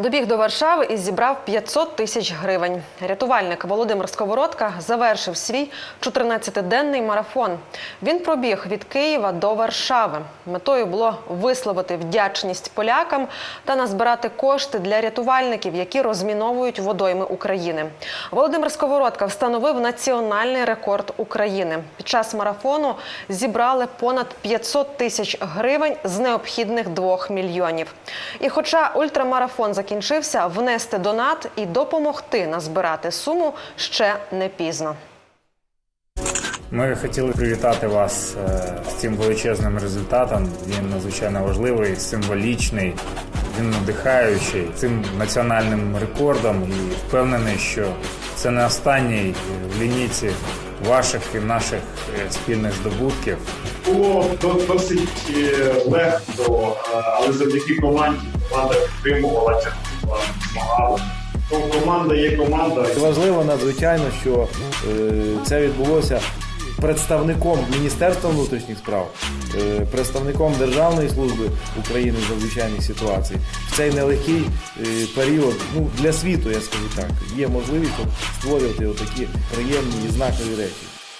Добіг до Варшави і зібрав 500 тисяч гривень. Рятувальник Володимир Сковородка завершив свій 14-денний марафон. Він пробіг від Києва до Варшави. Метою було висловити вдячність полякам та назбирати кошти для рятувальників, які розміновують водойми України. Володимир Сковородка встановив національний рекорд України. Під час марафону зібрали понад 500 тисяч гривень з необхідних 2 мільйонів. І хоча ультрамарафон закінчився, внести донат і допомогти назбирати суму ще не пізно. Ми хотіли привітати вас е, з цим величезним результатом. Він надзвичайно важливий, символічний, він надихаючий цим національним рекордом і впевнений, що це не останній в лінійці ваших і наших е, спільних здобутків. Було досить е, легко, е, але завдяки команді команда підтримувала, допомагала. Ну, команда є команда. Важливо надзвичайно, що е, це відбулося представником Міністерства внутрішніх справ, е, представником Державної служби України з надзвичайних ситуацій. В цей нелегкий е, період ну, для світу, я скажу так, є можливість створювати такі приємні і знакові речі.